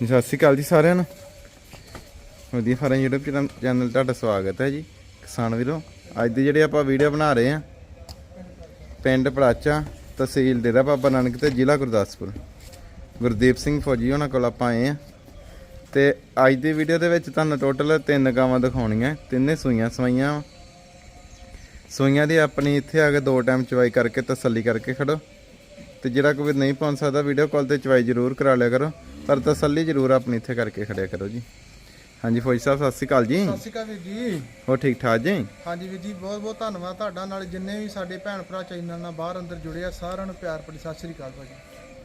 ਜੀ, ਸਤਿ ਸ਼੍ਰੀ ਅਕਾਲ ਜੀ ਸਾਰਿਆਂ ਨੂੰ। ਵਧੀਆ ਫਾਰਮ YouTube ਚੈਨਲ- ਤੁਹਾਡਾ ਸਵਾਗਤ ਹੈ ਜੀ ਕਿਸਾਨ ਵੀਰੋ। ਅੱਜ ਦੀ ਜਿਹੜੀ ਆਪਾਂ ਵੀਡੀਓ ਬਣਾ ਰਹੇ ਆ ਪਿੰਡ ਪੜਾਚਾ ਤਹਿਸੀਲ ਡੇਰਾ ਬਾਬਾ ਨਾਨਕ ਤੇ ਜ਼ਿਲ੍ਹਾ ਗੁਰਦਾਸਪੁਰ। ਗੁਰਦੀਪ ਸਿੰਘ ਫੌਜੀ ਉਹਨਾਂ ਕੋਲ ਆਪਾਂ ਆਏ ਆ ਤੇ ਅੱਜ ਦੀ ਵੀਡੀਓ ਦੇ ਵਿੱਚ ਤੁਹਾਨੂੰ ਟੋਟਲ ਤਿੰਨ ਗਾਵਾਂ ਦਿਖਾਉਣੀਆਂ ਤਿੰਨੇ ਸੂਈਆਂ ਸਵਾਈਆਂ ਵਾਂ। ਸੂਈਆਂ ਦੀ ਆਪਣੀ ਇੱਥੇ ਆ ਕੇ ਦੋ ਟਾਈਮ ਚਵਾਈ ਕਰਕੇ ਤਸੱਲੀ ਕਰਕੇ ਖੜੋ। ਤੇ ਜਿਹੜਾ ਕੋਈ ਨਹੀਂ ਪਹੁੰਚ ਸਕਦਾ ਵੀਡੀਓ ਕਾਲ ਤੇ ਚਵਾਈ ਜ਼ਰੂਰ ਕਰਾ ਲਿਆ ਕਰੋ। ਪਰ ਤਸੱਲੀ ਜ਼ਰੂਰ ਆਪਣੀ ਇੱਥੇ ਕਰਕੇ ਖੜਿਆ ਕਰੋ ਜੀ। ਹਾਂਜੀ ਫੌਜੀ ਸਾਹਿਬ ਸਤਿ ਸ਼੍ਰੀ ਅਕਾਲ ਜੀ। ਸਤਿ ਸ਼੍ਰੀ ਅਕਾਲ ਵੀਰ ਜੀ। ਹੋ ਠੀਕ ਠਾਕ ਜੀ? ਹਾਂਜੀ ਵੀਰ ਜੀ ਬਹੁਤ ਬਹੁਤ ਧੰਨਵਾਦ ਤੁਹਾਡਾ। ਨਾਲ ਜਿੰਨੇ ਵੀ ਸਾਡੇ ਭੈਣ ਭਰਾ ਚੈਨਲ ਨਾਲ ਬਾਹਰ ਅੰਦਰ ਜੁੜੇ ਆ ਸਾਰਿਆਂ ਨੂੰ ਪਿਆਰ ਭਰੀ ਸਤਿ ਸ਼੍ਰੀ ਅਕਾਲ ਭਾਜੀ।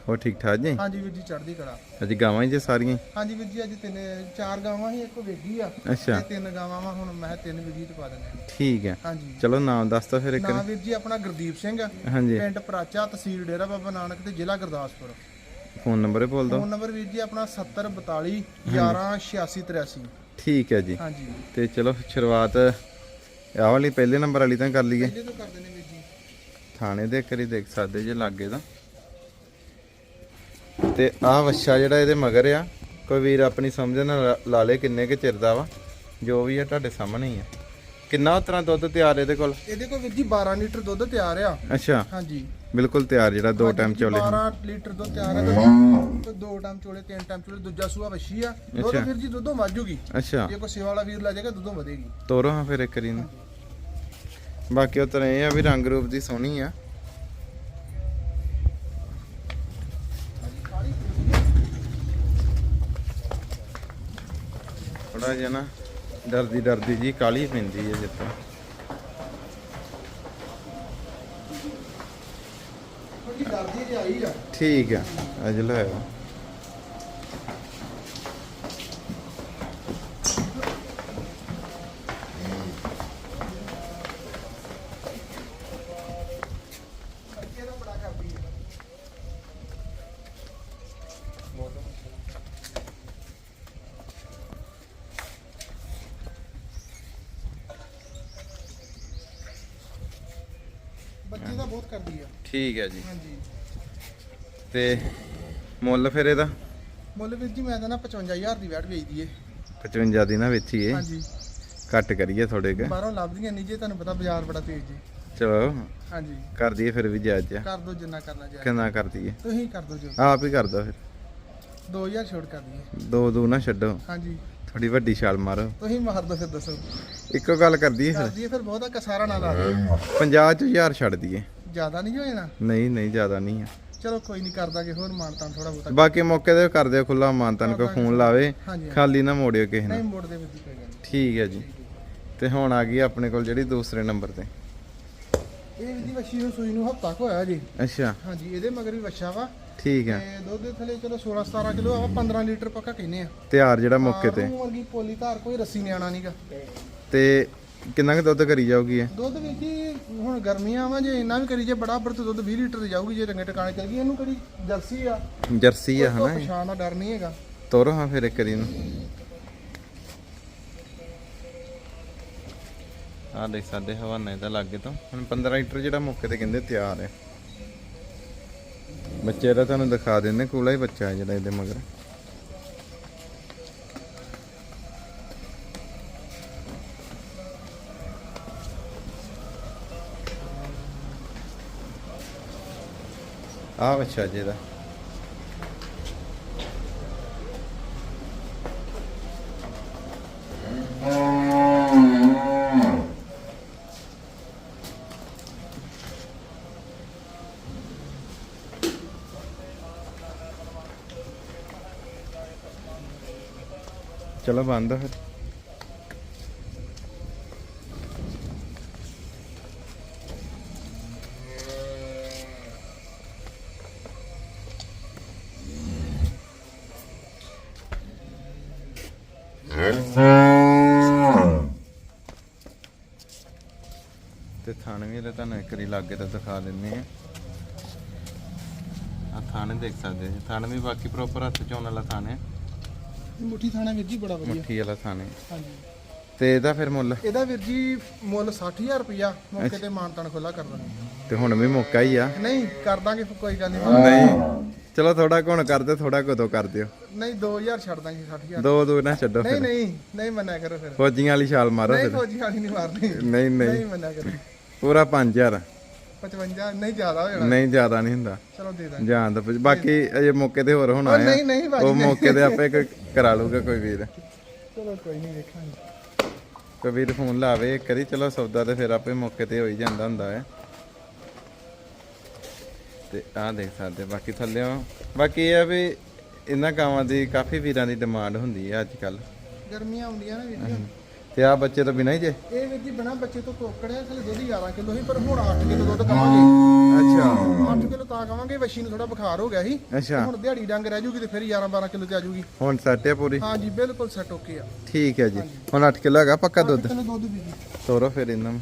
ਹੋ ਠੀਕ ਠਾਕ ਜੀ? ਹਾਂਜੀ ਵੀਰ ਜੀ ਚੜ੍ਹਦੀ ਕਲਾ। ਅੱਜ ਗਾਵਾਂ ਹੀ ਜੇ ਸਾਰੀਆਂ? ਹਾਂਜੀ ਵੀਰ ਜੀ ਅੱਜ ਤਿੰਨ ਚਾਰ ਗਾਵਾਂ ਸੀ ਇੱਕ ਵੇਗੀ ਆ। ਅੱਛਾ। ਤੇ ਤਿੰਨ ਗਾਵਾਂ ਵਾ ਹੁਣ ਮੈਂ ਤਿੰਨ ਵੀਰ ਜੀ ਪਾ ਦਿੰਦੇ। ਠੀਕ ਹੈ ਹਾਂਜੀ। ਚਲੋ ਨਾਮ ਦੱਸ ਦੋ ਫਿਰ ਇੱਕ ਨਾਮ ਵੀਰ। ਜੀ ਆਪਣਾ ਗੁਰਦੀਪ ਸਿੰਘ ਹਾਂਜੀ। ਪਿੰਡ ਪ੍ਰਾਚਾ ਤਹਿਸੀਲ ਡੇਰਾ ਬਾਬਾ ਨਾਨਕ ਤੇ ਜ਼ਿਲ੍ਹਾ ਗੁਰਦਾਸਪੁਰ। ਫੋਨ ਨੰਬਰ ਬੋਲ ਦੋ ਫੋਨ ਨੰਬਰ ਵੀਰ ਜੀ ਆਪਣਾ 7042 118683 ਠੀਕ ਹੈ ਜੀ। ਹਾਂਜੀ। ਤੇ ਚਲੋ ਸ਼ੁਰੂਆਤ ਆਹ ਵਾਲੀ ਪਹਿਲੇ ਨੰਬਰ ਵਾਲੀ ਤਾਂ ਕਰ ਲਈਏ। ਇਹਦੇ ਤੋਂ ਕਰ ਦਿੰਦੇ ਵੀਰ ਜੀ। ਥਾਣੇ ਦੇ ਕਰੀ ਦੇਖ ਸਕਦੇ ਜੇ ਲਾਗੇ ਦਾ ਤੇ ਆਹ ਵੱਛਾ ਜਿਹੜਾ ਇਹਦੇ ਮਗਰ ਆ ਕੋਈ ਵੀਰ ਆਪਣੀ ਸਮਝ ਨਾਲ ਲਾ- ਲਾ ਲੇ ਕਿੰਨੇ ਕੁ ਚਿਰ ਦਾ ਵਾ ਜੋ ਵੀ ਆ ਤੁਹਾਡੇ ਸਾਹਮਣੇ ਹੀ ਆ। ਕਿੰਨਾ ਉਤਰਾ ਦੁੱਧ ਤਿਆਰ ਇਹਦੇ ਕੋਲ? ਇਹਦੇ ਕੋਲ ਵੀਰ ਜੀ 12 ਲੀਟਰ ਦੁੱਧ ਤਿਆਰ ਆ। ਅੱਛਾ। ਹਾਂਜੀ। ਬਿਲਕੁਲ ਤਿਆਰ ਜਿਹੜਾ ਦੋ ਟਾਈਮ ਚੋਲੇ। 12 ਲੀਟਰ ਦੁੱਧ ਤਿਆਰ ਹੈ। ਤੇ ਦੋ ਟਾਈਮ ਚੋਲੇ ਤਿੰਨ ਟਾਈਮ ਚੋਲੇ ਦੂਜਾ ਸੂਆ ਵੱਛੀ ਆ। ਦੁੱਧ। ਫਿਰ ਜੀ ਦੁੱਧੋਂ ਵਾਜੂਗੀ ਅੱਛਾ। ਜੇ ਕੋਈ ਸੇਵਾ ਵਾਲਾ ਵੀਰ ਲੈ ਜਾਏਗਾ ਦੁੱਧੋਂ ਵਧੇਗੀ। ਤੋਰੋ ਹਾਂ ਫਿਰ ਇੱਕ ਵਾਰੀ ਨੂੰ ਬਾਕੀ ਉਤਰ ਇਹ ਆ ਵੀ ਰੰਗ ਰੂਪ ਦੀ ਸੋਹਣੀ ਆ। ਥੋੜਾ ਜਿਹਾ ਨਾ ਡਰਦੀ ਡਰਦੀ ਜੀ ਕਾਲੀ ਪੈਂਦੀ ਹੈ ਜਿੱਤਾਂ ਥੋੜੀ ਦਰਦੀ ਤੇ ਆਈ ਆ। ਠੀਕ ਆ ਅਜ ਲੈ ਬੱਚੇ ਦਾ ਬਹੁਤ ਕਰਦੀ ਆ। ਠੀਕ ਹੈ ਜੀ। ਹਾਂਜੀ। ਤੇ ਮੁੱਲ ਫਿਰ ਇਹਦਾ? ਮੁੱਲ ਵੀਰ ਜੀ ਮੈਂ ਤਾਂ ਨਾ 55000 ਦੀ ਵੈਟ ਵੇਚਦੀ ਏ। 55 ਦੀ ਨਾ ਵੇਚੀਏ। ਹਾਂਜੀ। ਘੱਟ ਕਰੀਏ ਥੋੜੇ ਕੁ। ਬਾਹਰੋਂ ਲੱਭਦੀਆਂ ਨਹੀਂ ਜੇ ਤੁਹਾਨੂੰ ਪਤਾ ਬਾਜ਼ਾਰ ਬੜਾ ਤੇਜ਼ ਜੀ ਚਲੋ। ਹਾਂਜੀ। ਕਰ ਦਈਏ ਫਿਰ ਵੀ ਜਾਇਜ਼ ਆ। ਕਰ ਦੋ ਜਿੰਨਾ ਕਰਨਾ ਚਾਹੀਦਾ ਕਿੰਨਾ ਕਰ ਦਈਏ? ਤੁਸੀਂ ਕਰ ਦੋ ਜੋ ਆਪ ਹੀ ਕਰ ਦੋ ਫਿਰ। 2000 ਛੋੜ ਕਰ ਦਈਏ। ਦੋ ਦੋ ਨਾ ਛੱਡੋ। ਹਾਂਜੀ। ਥੋੜੀ ਵੱਡੀ ਛਾਲ ਮਾਰੋ। ਤੁਸੀਂ ਮਾਰ ਦੋ ਫਿਰ ਦੱਸੋ। ਇੱਕੋ ਗੱਲ ਕਰ ਦਈਏ ਕਰ ਫਿਰ ਦਈਏ ਫਿਰ ਬਹੁਤਾ ਕਸਾਰਾ ਨਾ ਲਾ ਦਿਓ। 50 ਚ ਹਜ਼ਾਰ ਛੱਡ ਦਈਏ। ਜ਼ਿਆਦਾ ਨਹੀਂ ਹੋ ਜਾਣਾ? ਨਹੀਂ ਨਹੀਂ ਜ਼ਿਆਦਾ ਨਹੀਂ ਆ। ਚਲੋ ਕੋਈ ਨਹੀਂ ਕਰ ਦਾਂਗੇ ਹੋਰ ਮਾਨਤਾਂ ਥੋੜਾ ਬਹੁਤਾ। ਬਾਕੀ ਮੌਕੇ ਤੇ ਕਰ ਦਿਓ ਖੁੱਲਾ ਮਾਨਤਨ ਕੋ ਫੋਨ ਲਾਵੇ। ਖਾਲੀ ਨਾ ਮੋੜਿਓ ਕਿਸੇ ਨਹੀਂ ਨੂੰ ਮੋੜ ਦੇ ਵਿੱਚ ਕੋਈ ਗੱਲ ਠੀਕ ਹੈ ਜੀ। ਤੇ ਹੁਣ ਆ ਗਈ ਆਪਣੇ ਕੋਲ ਜਿਹੜੀ ਦੂਸਰੇ ਨੰਬਰ ਤੇ। ਨਹੀਂ ਇਹ ਵੀ ਵੱਛੀ ਨੂੰ ਸੂਈ ਨੂੰ ਹਫਤਾ ਕੋ ਹੋਇਆ ਜੀ। ਅੱਛਾ। ਹਾਂਜੀ ਇਹਦੇ ਮਗਰ ਵੀ ਵੱਛਾ ਵਾ। ਠੀਕ ਹੈ। ਤੇ ਦੁੱਧ ਦੇ ਥਲੇ ਚਲੋ 16 17 ਕਿਲੋ ਆ 15 ਲੀਟਰ ਪੱਕਾ ਕਹਿੰਨੇ ਆ। ਤਿਆਰ ਜਿਹੜਾ ਮੌਕੇ ਤੇ। ਵਰਗੀ ਪੋਲੀ ਧਾਰ ਕੋਈ ਰੱਸੀ ਨਿਆਣਾ ਨਹੀਂਗਾ ਤੇ ਕਿੰਨਾ ਕੁ ਦੁੱਧ ਕਰੀ ਜਾਊਗੀ ਇਹ? ਦੁੱਧ ਵੀ ਜੀ ਹੁਣ ਗਰਮੀਆਂ ਵਾ ਜੇ ਇੰਨਾ ਵੀ ਕਰੀ ਜੇ ਬੜਾ ਤੇ ਦੁੱਧ 20 ਲੀਟਰ ਜਾਊਗੀ ਜੇ ਰੰਗੇ ਟਿਕਾਣੇ ਚਲ ਗਈ ਇਹਨੂੰ ਕਿਹੜੀ ਜਰਸੀ ਆ। ਜਰਸੀ ਆ ਕੋਈ ਹਨਾ ਪਛਾਣ ਦਾ ਡਰ ਨਹੀਂ ਹੈਗਾ। ਤੋਰੋ ਹਾਂ ਫਿਰ ਇੱਕ ਵਾਰੀ ਨੂੰ ਆ ਦੇਖ ਸਾਡੇ ਹਵਾਨੇ ਦਾ ਲੱਗੇ ਤੋਂ। ਹੁਣ 15 ਲੀਟਰ ਜਿਹੜਾ ਮੌਕੇ ਤੇ ਕਹਿੰਦੇ ਤਿਆਰ ਹੈ ਬੱਚੇ ਦਾ ਤੁਹਾਨੂੰ ਦਿਖਾ ਦਿੰਦੇ ਕੂਲਾ ਹੀ ਬੱਚਾ ਹੈ ਜਿਹੜਾ ਇਹਦੇ ਮਗਰ। ਆ ਬੱਚਾ ਜਿਹਦਾ ਚਲੋ ਬੰਦ ਆ ਫਿਰ। ਤੇ ਥਾਣੇ ਵੀ ਇਹਦੇ ਤੁਹਾਨੂੰ ਇੱਕ ਵਾਰੀ ਲਾਗੇ ਤਾਂ ਦਿਖਾ ਦਿੰਨੇ ਆ ਆ ਥਾਣੇ ਦੇਖ ਸਕਦੇ ਜੀ। ਥਾਣੇ ਵੀ ਬਾਕੀ ਪ੍ਰੋਪਰ ਹੱਥ ਚੋਣ ਵਾਲਾ ਥਾਣੇ ਮੁੱਠੀ ਥਾਣਾ ਵੀਰ ਜੀ ਬੜਾ ਵਧੀਆ। ਮੁੱਠੀ ਵਾਲਾ ਥਾਣੇ। ਹਾਂਜੀ। ਤੇ ਇਹਦਾ ਫਿਰ ਮੁੱਲ? ਇਹਦਾ ਵੀਰ ਜੀ ਮੁੱਲ 60000 ਰੁਪਇਆ। ਮੌਕੇ ਤੇ ਮਾਨਤਾਨ ਖੁੱਲਾ ਕਰ ਦਾਂਗੇ ਤੇ ਹੁਣ ਵੀ ਮੌਕਾ ਹੀ ਆ। ਨਹੀਂ ਕਰ ਦਾਂਗੇ ਕੋਈ ਗੱਲ ਨਹੀਂ ਨਹੀਂ। ਚਲੋ ਥੋੜਾ ਘੁਣ ਕਰਦੇ ਥੋੜਾ ਕਦੋਂ ਕਰ ਦਿਓ। ਨਹੀਂ 2000 ਛੱਡ ਦਾਂਗੇ 60000 ਦੋ ਦੋ ਨਾ ਛੱਡੋ ਨਹੀਂ ਫਿਰ। ਨਹੀਂ ਨਹੀਂ ਮੰਨਿਆ ਕਰੋ ਫਿਰ। ਫੌਜੀਆਂ ਵਾਲੀ ਛਾਲ ਮਾਰੋ ਨਹੀਂ ਫਿਰ। ਫੌਜੀ ਵਾਲੀ ਨਹੀਂ ਮਾਰਨੀ। ਨਹੀਂ ਨਹੀਂ। ਨਹੀਂ ਮੰਨਿਆ ਕਰੋ। ਪੂਰਾ 5000 55 ਨਹੀਂ ਜ਼ਿਆਦਾ ਹੋ ਜਾਣਾ। ਨਹੀਂ ਜ਼ਿਆਦਾ ਨਹੀਂ ਹੁੰਦਾ। ਚਲੋ ਦੇ ਦਾਂਗੇ। ਜਾਣ ਦਾ ਬਾਕੀ ਅਜੇ ਮੌਕੇ ਤੇ ਹੋਰ ਹੋਣਾ ਉਹ ਆ। ਨਹੀਂ ਨਹੀਂ ਭਾਜੀ ਉਹ ਮੌਕੇ ਤੇ ਆਪੇ ਕੋਈ ਕਰਾ ਲੂਗਾ ਕੋਈ ਵੀਰ। ਚਲੋ ਕੋਈ ਨਹੀਂ ਵੇਖਾਂਗੇ। ਕੋਈ ਵੀਰ ਫੋਨ ਲਾਵੇ ਇੱਕ ਵਾਰੀ। ਚਲੋ ਸੌਦਾ ਤੇ ਫਿਰ ਆਪੇ ਮੌਕੇ ਤੇ ਹੋ ਹੀ ਜਾਂਦਾ ਹੁੰਦਾ ਹੈ। ਤੇ ਆਹ ਦੇਖ ਸਕਦੇ ਬਾਕੀ ਥੱਲੇ ਬਾਕੀ ਇਹ ਆ ਵੀ ਇਹਨਾਂ ਕਾਵਾਂ ਦੀ ਕਾਫੀ ਵੀਰਾਂ ਦੀ ਡਿਮਾਂਡ ਹੁੰਦੀ ਹੈ ਅੱਜ ਕੱਲ ਗਰਮੀਆਂ ਆਉਂਦੀਆਂ ਨਾ ਵੀਡੀਓ ਤੇ ਆ ਬੱਚੇ ਤੋਂ ਬਿਨਾਂ ਹੀ ਜੇ? ਇਹ ਵੀਰ ਜੀ ਬਿਨਾ ਬੱਚੇ ਤੋਂ ਕੋਕੜਿਆ ਥਲੇ ਦੁੱਧ 11 ਕਿਲੋ ਸੀ ਪਰ ਹੁਣ 8 ਕਿਲੋ ਦੁੱਧ ਕਵਾਂਗੇ ਅੱਛਾ। 8 ਕਿਲੋ ਤਾਂ ਕਵਾਂਗੇ ਵੱਛੀ ਨੂੰ ਥੋੜਾ ਬੁਖਾਰ ਹੋ ਗਿਆ ਸੀ। ਅੱਛਾ। ਹੁਣ ਦਿਹਾੜੀ ਡੰਗ ਰਹਿ ਜੂਗੀ ਤੇ ਫਿਰ 11 12 ਕਿਲੋ ਤੇ ਆ ਜੂਗੀ। ਹੁਣ ਸੈਟ ਹੈ ਪੂਰੀ? ਹਾਂ ਜੀ ਬਿਲਕੁਲ ਸੈੱਟ ਓਕੇ ਆ। ਠੀਕ ਹੈ ਜੀ। ਹੁਣ 8 ਕਿਲੋ ਹੈਗਾ ਪੱਕਾ ਦੁੱਧ? ਕਿਲੋ ਦੁੱਧ ਵੀ ਜੀ। ਤੋਰੋ ਫਿਰ ਇਹਨਾਂ ਨੂੰ।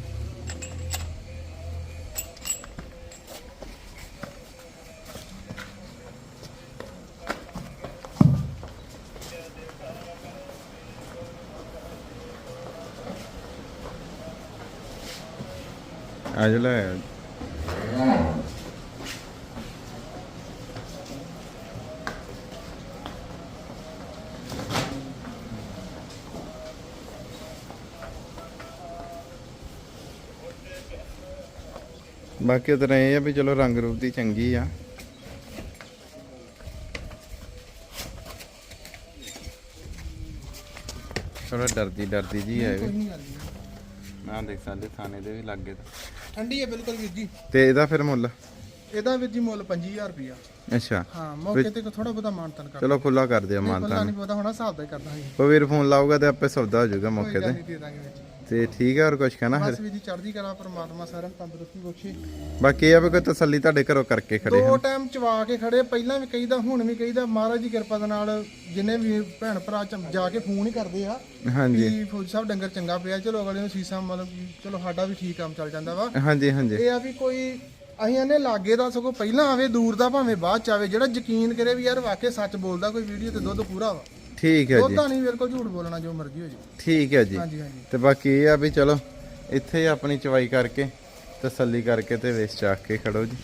ਅੱਜ ਬਾਕੀ ਉਧਰ ਇਹ ਆ ਵੀ ਚਲੋ ਰੰਗ ਰੂਪ ਦੀ ਚੰਗੀ ਆ। ਥੋੜਾ ਡਰਦੀ ਡਰਦੀ ਜੀ ਹੈ ਮੈਂ ਦੇਖ ਸਕਦੇ ਥਾਣੇ ਦੇ ਵੀ ਲੱਗੇ ਠੰਡੀ ਹੈ ਬਿਲਕੁਲ ਵੀਰ ਜੀ। ਤੇ ਇਹਦਾ ਫਿਰ ਮੁੱਲ? ਇਹਦਾ ਵੀਰ ਜੀ ਮੁੱਲ 25000 ਰੁਪਿਆ ਅੱਛਾ। ਹਾਂ ਮੌਕੇ ਤੇ ਥੋੜਾ ਬਹੁਤਾ ਮਾਨਤਨ ਕਰ ਚਲੋ ਖੁੱਲਾ ਕਰ ਦਿਓ ਪੱਲਾ ਮਾਨਤਾ ਨਹੀਂ ਪਤਾ ਹੋਣਾ ਹਿਸਾਬ ਦਾ ਹੀ ਕਰਦਾ ਹਾਂ ਕੋਈ ਵੀਰ ਫੋਨ ਲਾਊਗਾ ਤੇ ਆਪੇ ਸੌਦਾ ਹੋ ਜਾਊਗਾ ਮੌਕੇ ਤੇ। ਦੇ ਦਾਂਗੇ ਵੀਰ ਜੀ। ਤੇ ਠੀਕ ਹੈ ਹੋਰ ਕੁਝ ਕਹਿਣਾ ਫਿਰ? ਬਸ ਵੀਰ ਜੀ ਚੜ੍ਹਦੀ ਕਲਾ ਪਰਮਾਤਮਾ ਸਾਰਿਆਂ ਨੂੰ ਤੰਦਰੁਸਤੀ ਬਖਸ਼ੇ। ਬਾਕੀ ਇਹ ਆ ਵੀ ਕੋਈ ਤਸੱਲੀ ਤੁਹਾਡੇ ਘਰੋਂ ਕਰਕੇ ਖੜੇ ਦੋ ਟਾਈਮ ਚਵਾ ਕੇ ਖੜੇ ਪਹਿਲਾਂ ਵੀ ਕਹੀਦਾ ਹੁਣ ਵੀ ਕਹੀਦਾ ਮਹਾਰਾਜ ਦੀ ਕਿਰਪਾ ਦੇ ਨਾਲ ਜਿੰਨੇ ਵੀ ਭੈਣ ਭਰਾ ਚ- ਜਾ ਕੇ ਫੋਨ ਹੀ ਕਰਦੇ ਆ ਹਾਂਜੀ। ਵੀ ਫੌਜੀ ਸਾਹਿਬ ਡੰਗਰ ਚੰਗਾ ਪਿਆ ਚਲੋ ਅਗਲੇ ਨੂੰ ਸੀਸਾ ਮਤਲਬ ਕਿ ਚਲੋ ਸਾਡਾ ਵੀ ਠੀਕ ਕੰਮ ਚੱਲ ਜਾਂਦਾ ਵਾ। ਹਾਂਜੀ ਹਾਂਜੀ। ਇਹ ਆ ਵੀ ਕੋਈ ਅਸੀਂ ਇਹਨੇ ਲਾਗੇ ਦਾ ਸਗੋਂ ਪਹਿਲਾਂ ਆਵੇ ਦੂਰ ਦਾ ਭਾਵੇਂ ਬਾਅਦ ਚ ਆਵੇ ਜਿਹੜਾ ਯਕੀਨ ਕਰੇ ਵੀ ਯਾਰ ਵਾਕਿਆ ਸੱਚ ਬੋਲਦਾ ਕੋਈ ਵੀਡੀਓ ਤੇ ਦੁੱਧ ਪੂਰਾ ਵਾ। ਠੀਕ ਹੈ ਜੀ। ਦੁੱਧਾ ਨਹੀਂ ਮੇਰੇ ਕੋਲ ਝੂਠ ਬੋਲਣਾ ਜੋ ਮਰਜ਼ੀ ਹੋ ਜੇ। ਠੀਕ ਹੈ ਜੀ। ਹਾਂਜੀ ਹਾਂਜੀ। ਤੇ ਬਾਕੀ ਇਹ ਆ ਵੀ ਚਲੋ ਇੱਥੇ ਆਪਣੀ ਚਵਾਈ ਕਰਕੇ ਤਸੱਲੀ ਕਰਕੇ ਤੇ ਵੇਚ ਚਾਕ ਕੇ ਖੜੋ ਜੀ।